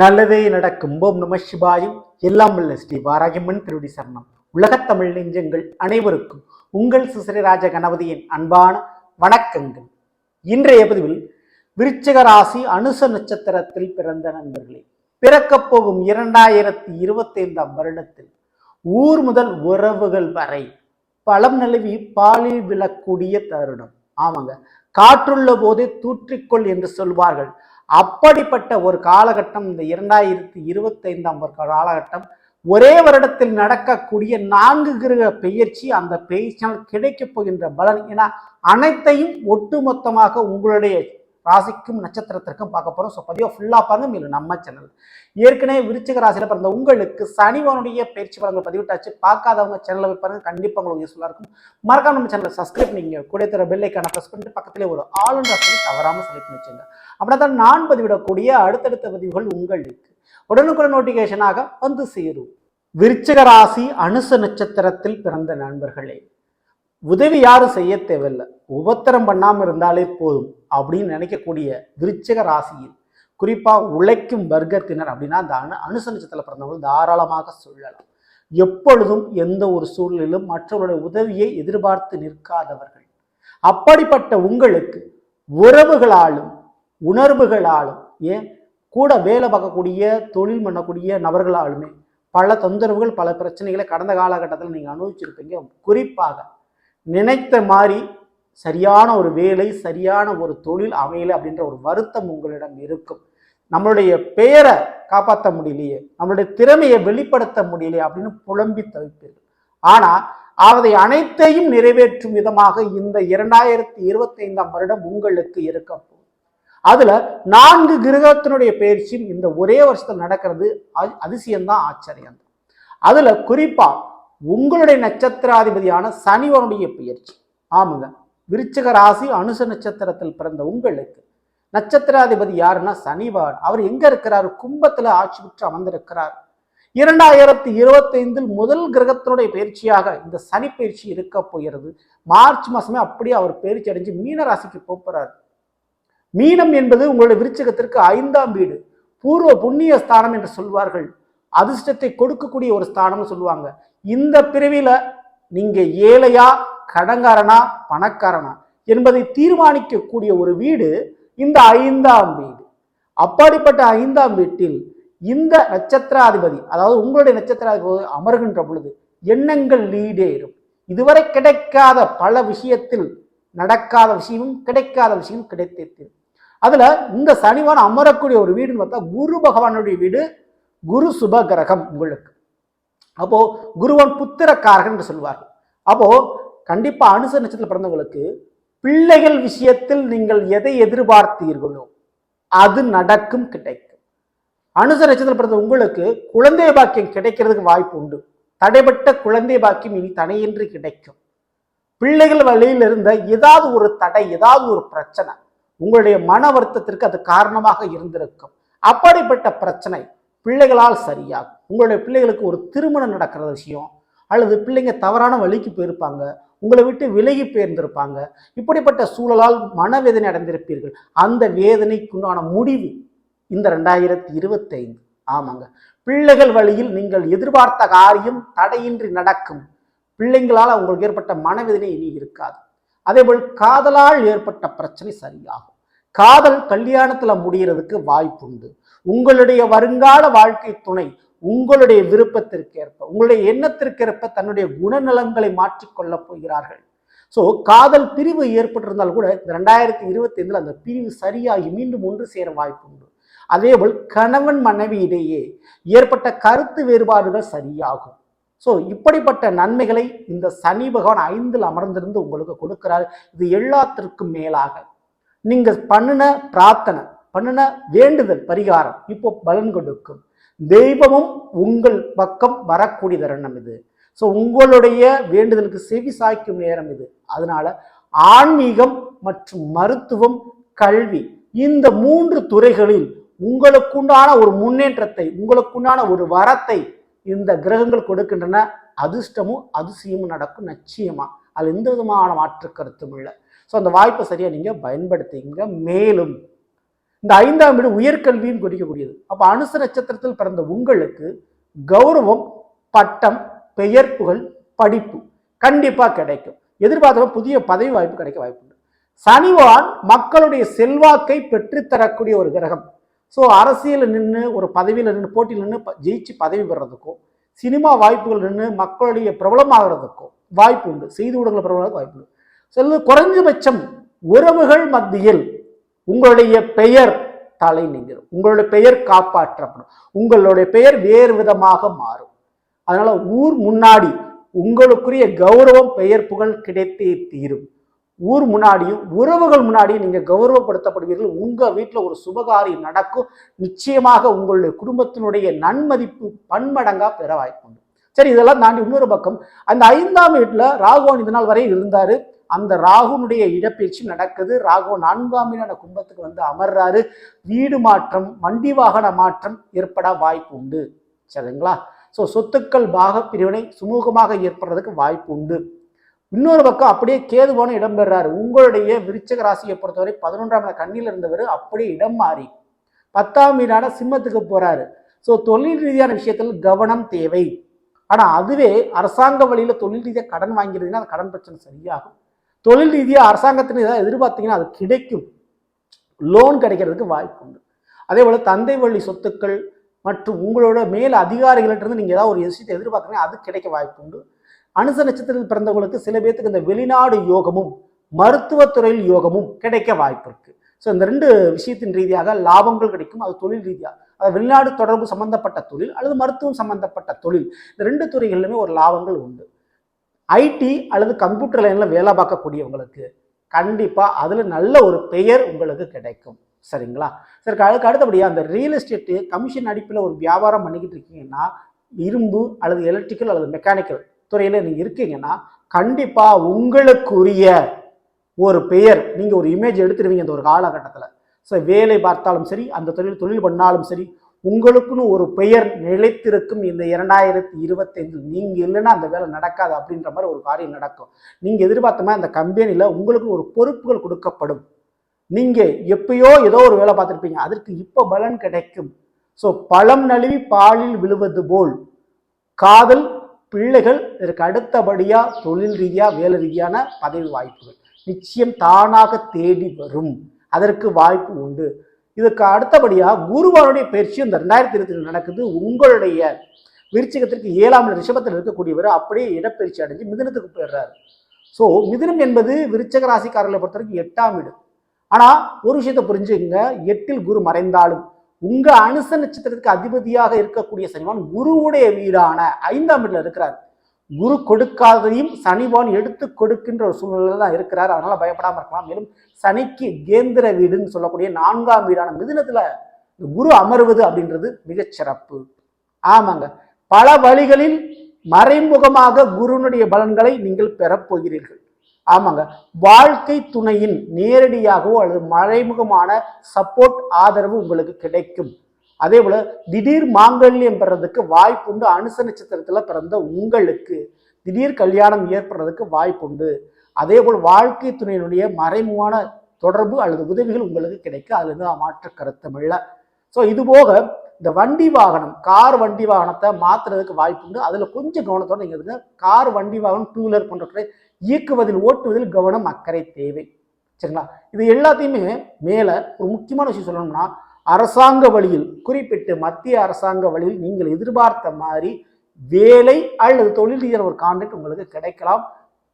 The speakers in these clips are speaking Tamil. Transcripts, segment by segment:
நல்லதே நடக்கும். ஓம் நம சிவாயும். எல்லாம் உள்ள ஸ்ரீ வாராகியம்மன் திருடி சரணம். உலகத்தமிழ் நெஞ்சங்கள் அனைவருக்கும் உங்கள் சுசரிராஜ கணபதியின் அன்பான வணக்கங்கள். இன்றைய பதிவில் விருச்சிக ராசி அனுச நட்சத்திரத்தில் பிறந்த நண்பர்களே பிறக்கப் போகும் இரண்டாயிரத்தி இருபத்தி ஐந்தாம் வருடத்தில் ஊர் முதல் உறவுகள் வரை பலம் நிலவி பாலில் விழக்கூடிய தருணம். ஆமாங்க. காற்றுள்ள போதே தூற்றிக்கொள் என்று சொல்வார்கள். அப்படிப்பட்ட ஒரு காலகட்டம் இந்த இரண்டாயிரத்தி இருபத்தைந்தாம் ஒரு காலகட்டம் ஒரே வருடத்தில் நடக்கக்கூடிய நான்கு கிரக பெயர்ச்சி அந்த பெயர்ச்சியால் கிடைக்கப் போகின்ற பலன். என அனைத்தையும் ஒட்டுமொத்தமாக உங்களுடைய ராசிக்கும் நட்சத்திரத்திற்கும் பார்க்க போகிறோம் ஸோ பதிவாக ஃபுல்லாக பாருங்க. மேலும் நம்ம சேனல் ஏற்கனவே விருச்சிக ராசியில் பிறந்த உங்களுக்கு சனிவனுடைய பயிற்சி பலன்கள் பதிவிட்டாச்சு. பார்க்காதவங்க சேனலில் போய் கண்டிப்பாக உங்களுக்கு யூஸ்ஃபுல்லாக இருக்கும். மறக்காம நம்ம சேனலை சப்ஸ்கிரைப் நீங்கள் கூட தர பெல்லைக்கான ப்ரெஸ் பண்ணிட்டு பக்கத்திலே ஒரு ஆளுநர் ஆப்ஷனை தவறாமல் செலக்ட் பண்ணி வச்சுங்க அப்படின்னா தான் நான் பதிவிடக்கூடிய அடுத்தடுத்த பதிவுகள் உங்களுக்கு உடனுக்குடன் நோட்டிஃபிகேஷனாக வந்து சேரும். விருச்சிக ராசி அனுச நட்சத்திரத்தில் பிறந்த நண்பர்களே உதவி யாரும் செய்ய தேவையில்லை. உபத்திரம் பண்ணாமல் இருந்தாலே போதும் அப்படின்னு நினைக்கக்கூடிய விருச்சக ராசியில் குறிப்பாக உழைக்கும் வர்க்கத்தினர் அப்படின்னா அந்த அனு அனுச பிறந்தவங்க தாராளமாக சொல்லலாம். எப்பொழுதும் எந்த ஒரு சூழ்நிலையிலும் மற்றவருடைய உதவியை எதிர்பார்த்து நிற்காதவர்கள். அப்படிப்பட்ட உங்களுக்கு உறவுகளாலும் உணர்வுகளாலும் ஏன்? கூட வேலை பார்க்கக்கூடிய தொழில் பண்ணக்கூடிய நபர்களாலுமே பல தொந்தரவுகள் பல பிரச்சனைகளை கடந்த காலகட்டத்தில் நீங்கள் அனுபவிச்சிருப்பீங்க. குறிப்பாக நினைத்த மாதிரி சரியான ஒரு வேலை சரியான ஒரு தொழில் அமையலை அப்படின்ற ஒரு வருத்தம் உங்களிடம் இருக்கும். நம்மளுடைய பெயரை காப்பாற்ற முடியலையே நம்மளுடைய திறமையை வெளிப்படுத்த முடியலையே அப்படின்னு புலம்பி தவிப்பீர்கள். ஆனால் அதை அனைத்தையும் நிறைவேற்றும் விதமாக இந்த இரண்டாயிரத்தி இருபத்தி ஐந்தாம் வருடம் உங்களுக்கு இருக்க போகுது. அதுல நான்கு கிரகத்தினுடைய பயிற்சியும் இந்த ஒரே வருஷத்தில் நடக்கிறது அ- அதிசயம்தான் ஆச்சரியம். அதுல குறிப்பா உங்களுடைய நட்சத்திராதிபதியான சனிவனுடைய பயிற்சி ஆமாங்க. விருச்சக ராசி அனுச நட்சத்திரத்தில் பிறந்த உங்களுக்கு. நட்சத்திராதிபதி யாருன்னா சனிவான் அவர் எங்க இருக்கிறார்? கும்பத்துல ஆட்சி பெற்று அமர்ந்திருக்கிறார். இரண்டாயிரத்தி இருபத்தைந்தில் முதல் கிரகத்தினுடைய பயிற்சியாக இந்த சனி பயிற்சி இருக்க போகிறது. மார்ச் மாசமே அப்படியே அவர் பயிற்சி அடைஞ்சு மீன ராசிக்கு போகிறார் மீனம் என்பது உங்களுடைய விருச்சகத்திற்கு ஐந்தாம் வீடு. பூர்வ புண்ணிய ஸ்தானம் என்று சொல்வார்கள். அதிர்ஷ்டத்தை கொடுக்கக்கூடிய ஒரு ஸ்தானம்னு சொல்லுவாங்க. இந்த பிரிவில் நீங்கள் ஏழையா கடங்காரனா பணக்காரனா என்பதை தீர்மானிக்கக்கூடிய ஒரு வீடு இந்த ஐந்தாம் வீடு. அப்படிப்பட்ட ஐந்தாம் வீட்டில் இந்த நட்சத்திராதிபதி அதாவது உங்களுடைய நட்சத்திராதிபதி அமர்கின்ற பொழுது எண்ணங்கள் லீடேறும் இதுவரை கிடைக்காத பல விஷயத்தில் நடக்காத விஷயமும் கிடைக்காத விஷயமும் கிடைத்தது அதில் இந்த சனிவான் அமரக்கூடிய ஒரு வீடுன்னு பார்த்தா குரு பகவானுடைய வீடு குரு சுபகிரகம் உங்களுக்கு. அப்போது குருவன் புத்திரக்காரகன் என்று சொல்வார்கள் அப்போ கண்டிப்பாக அனுச நட்சத்திரத்தில் பிறந்தவங்களுக்கு பிள்ளைகள் விஷயத்தில் நீங்கள் எதை எதிர்பார்த்தீர்களோ அது நடக்கும் கிடைக்கும். அனுச நட்சத்திரத்தில் பிறந்த உங்களுக்கு குழந்தை பாக்கியம் கிடைக்கிறதுக்கு வாய்ப்பு உண்டு. தடைப்பட்ட குழந்தை பாக்கியம் இனி தடையின்றி கிடைக்கும். பிள்ளைகள் வழியில் இருந்த ஏதாவது ஒரு தடை ஏதாவது ஒரு பிரச்சனை உங்களுடைய மன வருத்தத்திற்கு அது காரணமாக இருந்திருக்கும். அப்படிப்பட்ட பிரச்சனை பிள்ளைகளால் சரியாகும். உங்களுடைய பிள்ளைகளுக்கு ஒரு திருமணம் நடக்கிற விஷயம் அல்லது பிள்ளைங்க தவறான வழிக்கு போயிருப்பாங்க உங்களை விட்டு விலகி போயிருந்திருப்பாங்க இப்படிப்பட்ட சூழலால் மனவேதனை அடைந்திருப்பீர்கள். அந்த வேதனைக்குண்டான முடிவு இந்த ரெண்டாயிரத்தி இருபத்தைந்து. ஆமாங்க. பிள்ளைகள் வழியில் நீங்கள் எதிர்பார்த்த காரியம் தடையின்றி நடக்கும். பிள்ளைங்களால் உங்களுக்கு ஏற்பட்ட மனவேதனை இனி இருக்காது. அதேபோல் காதலால் ஏற்பட்ட பிரச்சனை சரியாகும். காதல் கல்யாணத்துல முடிகிறதுக்கு வாய்ப்புண்டு. உங்களுடைய வருங்கால வாழ்க்கை துணை உங்களுடைய விருப்பத்திற்கேற்ப உங்களுடைய எண்ணத்திற்கேற்ப தன்னுடைய குணநலங்களை மாற்றிக்கொள்ளப் போகிறார்கள். ஸோ காதல் பிரிவு ஏற்பட்டிருந்தால் கூட இந்த ரெண்டாயிரத்தி இருபத்தி ஐந்தில் அந்த பிரிவு சரியாகி மீண்டும் ஒன்று சேர வாய்ப்புண்டு. அதேபோல் கணவன் மனைவி இடையே ஏற்பட்ட கருத்து வேறுபாடுகள் சரியாகும். ஸோ இப்படிப்பட்ட நன்மைகளை இந்த சனி பகவான் ஐந்தில் அமர்ந்திருந்து உங்களுக்கு கொடுக்கிறார். இது எல்லாத்திற்கும் மேலாக. நீங்கள் பண்ணின பிரார்த்தனை பண்ணின வேண்டுதல் பரிகாரம் இப்போ பலன் கொடுக்கும். தெய்வமும் உங்கள் பக்கம் வரக்கூடிய தருணம் இது. ஸோ உங்களுடைய வேண்டுதலுக்கு செவி சாய்க்கும் நேரம் இது. அதனால ஆன்மீகம் மற்றும் மருத்துவம் கல்வி இந்த மூன்று துறைகளில் உங்களுக்குண்டான ஒரு முன்னேற்றத்தை உங்களுக்குண்டான ஒரு வரத்தை இந்த கிரகங்கள் கொடுக்கின்றன. அதிர்ஷ்டமும் அதிசயமும் நடக்கும் நிச்சயமா. அது எந்த விதமான மாற்று கருத்தும் இல்லை. ஸோ அந்த வாய்ப்பை சரியாக நீங்கள் பயன்படுத்திங்க மேலும் இந்த ஐந்தாம் வீடு உயர்கல்வியும் குறிக்கக்கூடியது. அப்போ அனுச நட்சத்திரத்தில் பிறந்த உங்களுக்கு கௌரவம் பட்டம் பெயர் புகழ் படிப்பு கண்டிப்பாக கிடைக்கும். எதிர்பார்த்தவங்க புதிய பதவி வாய்ப்பு கிடைக்க வாய்ப்பு உண்டு. சனிவான் மக்களுடைய செல்வாக்கை பெற்றுத்தரக்கூடிய ஒரு கிரகம். ஸோ அரசியலில் நின்று ஒரு பதவியில் நின்று போட்டியில் நின்று ஜெயிச்சு பதவி பெறதுக்கும் சினிமா வாய்ப்புகள் நின்று மக்களுடைய பிரபலமாகிறதுக்கும் வாய்ப்பு உண்டு. செய்தி ஊடகங்கள் பிரபலமாக வாய்ப்பு உண்டு. செல்லு குறைஞ்சபட்சம் உறவுகள் மத்தியில் உங்களுடைய பெயர் தலை நீங்கிடும் உங்களுடைய பெயர் காப்பாற்றப்படும். உங்களுடைய பெயர் வேறு விதமாக மாறும். அதனால ஊர் முன்னாடி உங்களுக்குரிய கௌரவம் பெயர் புகழ் கிடைத்தே தீரும். ஊர் முன்னாடியும் உறவுகள் முன்னாடியும் நீங்க கௌரவப்படுத்தப்படுவீர்கள். உங்க வீட்டில் ஒரு சுபகாரியம் நடக்கும். நிச்சயமாக உங்களுடைய குடும்பத்தினுடைய நன்மதிப்பு பன்மடங்கா பெற வாய்ப்புண்டு. சரி இதெல்லாம் தாண்டி இன்னொரு பக்கம் அந்த ஐந்தாம் வீட்டில் ராகவன் இது நாள் வரை இருந்தாரு. அந்த ராகுனுடைய இடப்பெயர்ச்சி நடக்குது. ராகு நான்காம் மீனான கும்பத்துக்கு வந்து அமர்றாரு. வீடு மாற்றம் வண்டி வாகன மாற்றம் ஏற்பட வாய்ப்பு உண்டு. சரிங்களா? ஸோ சொத்துக்கள் பாக பிரிவினை சுமூகமாக ஏற்படுறதுக்கு வாய்ப்பு உண்டு. இன்னொரு பக்கம் அப்படியே கேதுவான இடம் பெறாரு. உங்களுடைய விருச்சக ராசியை பொறுத்தவரை பதினொன்றாம் கண்ணில் இருந்தவர் அப்படியே இடம் மாறி பத்தாம் வீடான சிம்மத்துக்கு போறாரு. ஸோ தொழில் ரீதியான விஷயத்தில் கவனம் தேவை. ஆனால் அதுவே அரசாங்க வழியில் தொழில் ரீதியாக கடன் வாங்கிறதுன்னா அந்த கடன் பிரச்சனை சரியாகும். தொழில் ரீதியாக அரசாங்கத்தின் ஏதாவது எதிர்பார்த்தீங்கன்னா அது கிடைக்கும். லோன் கிடைக்கிறதுக்கு வாய்ப்பு உண்டு. அதே போல் தந்தை வழி சொத்துக்கள் மற்றும் உங்களோட மேல் அதிகாரிகளிட்டிருந்து நீங்கள் ஏதாவது ஒரு விஷயத்தை எதிர்பார்க்குறீங்க அது கிடைக்க வாய்ப்பு உண்டு. அனுச நட்சத்திரத்தில் பிறந்தவங்களுக்கு சில பேர்த்துக்கு இந்த வெளிநாடு யோகமும் மருத்துவத்துறையில் யோகமும் கிடைக்க வாய்ப்பு இருக்குது ஸோ இந்த ரெண்டு விஷயத்தின் ரீதியாக லாபங்கள் கிடைக்கும். அது தொழில் ரீதியாக அது வெளிநாடு தொடர்பு சம்பந்தப்பட்ட தொழில் அல்லது மருத்துவம் சம்பந்தப்பட்ட தொழில். இந்த ரெண்டு துறைகளிலுமே ஒரு லாபங்கள் உண்டு. ஐடி அல்லது கம்ப்யூட்டர் லைனில் வேலை பார்க்கக்கூடியவங்களுக்கு கண்டிப்பாக அதில் நல்ல ஒரு பெயர் உங்களுக்கு கிடைக்கும். சரிங்களா? சரி அதுக்கு அடுத்தபடியாக அந்த ரியல் எஸ்டேட்டு கமிஷன் அடிப்பில் ஒரு வியாபாரம் பண்ணிக்கிட்டு இருக்கீங்கன்னா இரும்பு அல்லது எலக்ட்ரிக்கல் அல்லது மெக்கானிக்கல் துறையில் நீங்கள் இருக்கீங்கன்னா கண்டிப்பாக உங்களுக்குரிய ஒரு பெயர் நீங்கள் ஒரு இமேஜ் எடுத்துருவீங்க இந்த ஒரு காலகட்டத்தில். ஸோ வேலை பார்த்தாலும் சரி அந்த தொழில் தொழில் பண்ணாலும் சரி உங்களுக்குன்னு ஒரு பெயர் நிலைத்திருக்கும் இந்த இரண்டாயிரத்தி இருபத்தைந்தில் நீங்கள் இல்லைன்னா அந்த வேலை நடக்காது அப்படின்ற மாதிரி ஒரு காரியம் நடக்கும். நீங்கள் எதிர்பார்த்த மாதிரி அந்த கம்பெனியில் உங்களுக்கு ஒரு பொறுப்புகள் கொடுக்கப்படும். நீங்கள் எப்பயோ ஏதோ ஒரு வேலை பார்த்துருப்பீங்க. அதற்கு இப்போ பலன் கிடைக்கும். ஸோ பழம் நழுவி பாலில் விழுவது போல். காதல் பிள்ளைகள் இதற்கு அடுத்தபடியாக தொழில் ரீதியாக வேலை ரீதியான பதவி வாய்ப்புகள். நிச்சயம் தானாக தேடி வரும். அதற்கு வாய்ப்பு உண்டு. இதுக்கு அடுத்தபடியாக குருவானுடைய பயிற்சி இந்த ரெண்டாயிரத்தி இருபத்தி நடக்குது. உங்களுடைய விருச்சிகத்திற்கு ஏழாம் ரிஷபத்தில் இருக்கக்கூடியவர் அப்படியே இடப்பயிற்சி அடைஞ்சு மிதனத்துக்கு போயிடுறாரு. ஸோ மிதனம் என்பது விருச்சக ராசிக்காரர்களை பொறுத்த வரைக்கும் எட்டாம் வீடு. ஆனால் ஒரு விஷயத்தை புரிஞ்சுங்க எட்டில் குரு மறைந்தாலும் உங்கள் அனுச நட்சத்திரத்துக்கு அதிபதியாக இருக்கக்கூடிய சனிவான் குருவுடைய வீடான ஐந்தாம் வீட்டில் இருக்கிறார். குரு கொடுக்காததையும் சனிவான் எடுத்து கொடுக்கின்ற ஒரு சூழ்நிலையில தான் இருக்கிறார். அதனால பயப்படாம இருக்கலாம். மேலும் சனிக்கு கேந்திர வீடுன்னு சொல்லக்கூடிய நான்காம் வீடான மிதினத்தில் குரு அமர்வது அப்படின்றது மிகச் சிறப்பு. ஆமாங்க. பல வழிகளில் மறைமுகமாக குருனுடைய பலன்களை நீங்கள் பெறப்போகிறீர்கள் ஆமாங்க. வாழ்க்கை துணையின் நேரடியாகவோ அல்லது மறைமுகமான சப்போர்ட் ஆதரவு உங்களுக்கு கிடைக்கும். அதே போல திடீர் மாங்கல்யம் பெறதுக்கு வாய்ப்புண்டு அனுச நட்சத்திரத்துல பிறந்த உங்களுக்கு திடீர் கல்யாணம் ஏற்படுறதுக்கு வாய்ப்புண்டு அதே போல் வாழ்க்கை துணையினுடைய மறைமுகமான தொடர்பு அல்லது உதவிகள் உங்களுக்கு கிடைக்க அதுலேருந்து மாற்ற மாற்று கருத்தம் இல்லை. ஸோ இது போக இந்த வண்டி வாகனம் கார் வண்டி வாகனத்தை மாத்துறதுக்கு வாய்ப்புண்டு அதில் கொஞ்சம் கவனத்தோட நீங்கள் இருங்க. கார் வண்டி வாகனம் டூ வீலர் போன்றவற்றை இயக்குவதில் ஓட்டுவதில் கவனம் அக்கறை தேவை. சரிங்களா? இது எல்லாத்தையுமே மேலே ஒரு முக்கியமான விஷயம் சொல்லணும்னா அரசாங்க வழியில் குறிப்பிட்டு மத்திய அரசாங்க வழியில் நீங்கள் எதிர்பார்த்த மாதிரி வேலை அல்லது தொழில் ரீதியான ஒரு கான்ட்ராக்ட் உங்களுக்கு கிடைக்கலாம்.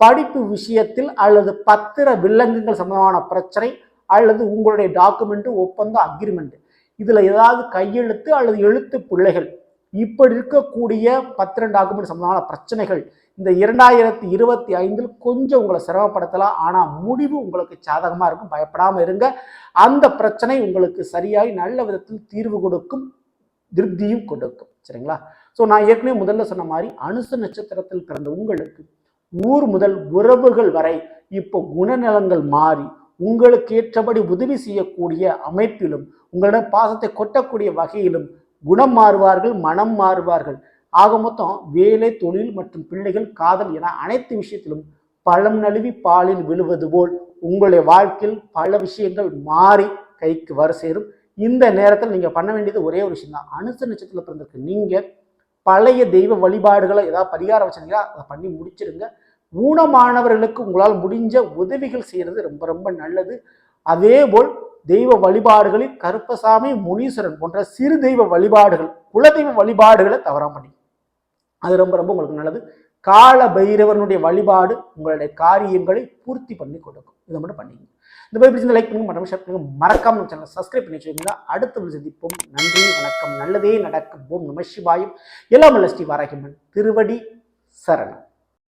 படிப்பு விஷயத்தில் அல்லது பத்திர வில்லங்கங்கள் சம்பந்தமான பிரச்சனை அல்லது உங்களுடைய டாக்குமெண்ட்டு ஒப்பந்தம் அக்ரிமெண்ட் இதில் ஏதாவது கையெழுத்து அல்லது எழுத்து பிள்ளைகள் இப்படி இருக்கக்கூடிய பத்திரெண்டு டாக்குமெண்ட் சம்பந்தமான பிரச்சனைகள் இந்த இரண்டாயிரத்தி இருபத்தி ஐந்தில் கொஞ்சம் உங்களை சிரமப்படுத்தலாம். ஆனால் முடிவு உங்களுக்கு சாதகமாக இருக்கும். பயப்படாமல் இருங்க. அந்த பிரச்சனை உங்களுக்கு சரியாய் நல்ல விதத்தில் தீர்வு கொடுக்கும் திருப்தியும் கொடுக்கும். சரிங்களா? ஸோ நான் ஏற்கனவே முதல்ல சொன்ன மாதிரி அனுச நட்சத்திரத்தில் பிறந்த உங்களுக்கு ஊர் முதல் உறவுகள் வரை இப்போ குணநலங்கள் மாறி உங்களுக்கு ஏற்றபடி உதவி செய்யக்கூடிய அமைப்பிலும் உங்களிடம் பாசத்தை கொட்டக்கூடிய வகையிலும் குணம் மாறுவார்கள் மனம் மாறுவார்கள். ஆக மொத்தம் வேலை தொழில் மற்றும் பிள்ளைகள் காதல் என அனைத்து விஷயத்திலும் பழம் நழுவி பாலில் விழுவது போல் உங்களுடைய வாழ்க்கையில் பல விஷயங்கள் மாறி கைக்கு வர சேரும். இந்த நேரத்தில் நீங்கள் பண்ண வேண்டியது ஒரே ஒரு விஷயம் தான் அனுச நட்சத்திரத்தில் பிறந்திருக்கு நீங்கள் பழைய தெய்வ வழிபாடுகளை ஏதாவது பரிகாரம் வச்சிருந்தீங்களா அதை பண்ணி முடிச்சிருங்க. ஊனமானவர்களுக்கு உங்களால் முடிஞ்ச உதவிகள் செய்கிறது ரொம்ப ரொம்ப நல்லது. அதேபோல் தெய்வ வழிபாடுகளில் கருப்பசாமி முனீஸ்வரன் போன்ற சிறு தெய்வ வழிபாடுகள் குலதெய்வ வழிபாடுகளை தவறாம பண்ணி அது ரொம்ப ரொம்ப உங்களுக்கு நல்லது. கால பைரவனுடைய வழிபாடு உங்களுடைய காரியங்களை பூர்த்தி பண்ணி கொடுக்கும். இதை மட்டும் பண்ணிங்க இந்த மாதிரி பிடிச்சிருந்த லைக் பண்ணுங்க மற்றும் ஷேர் பண்ணுங்க. மறக்காம சேனல் சப்ஸ்கிரைப் பண்ணி வச்சுக்கோங்க. அடுத்த ஒரு சந்திப்போம். நன்றி வணக்கம். நல்லதே நடக்கும். ஓம் நம சிவாயும். எல்லாம் ஸ்ரீ வாராகிமன் திருவடி சரணம்.